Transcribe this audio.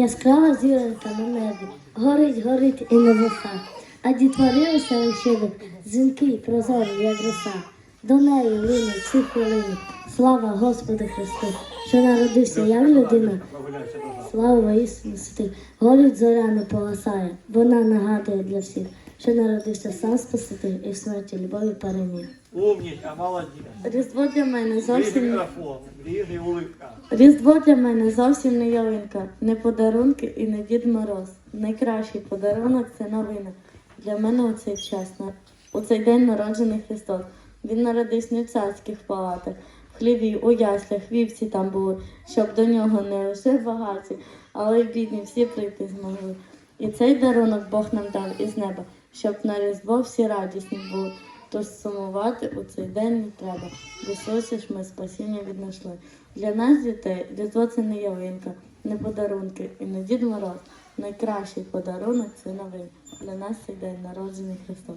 Яскрава зіронька на небі, горить, горить і не вуха, А дітворилися веселищили, дзвінки прозорі, як роса. До неї лине в хвилини. Слава Господу Христу, що народився як людина. Слава Ісусу. Горить зоря не полосає, Вона нагадує для всіх, що народився сам Спаситель і в смерті любові переміг. Умничка, молодець. Різдво для мене зовсім. Різдво для мене зовсім не ялинка, не подарунки і не Дід Мороз. Найкращий подарунок це новина. Для мене у цей час, у цей день народжений Христос. Він народився не в царських палатах, в хліві, у яслях, вівці там були, щоб до нього не лише багаті, але й бідні всі прийти змогли. І цей дарунок Бог нам дав із неба, щоб на Різдво всі радісні були. Тож сумувати у цей день не треба. Ісусі ж ми спасіння віднайшли. Для нас, дітей, Різдво це не ялинка, не подарунки і не Дід Мороз. Найкращий подарунок це новин. Для нас цей день народжений Христос.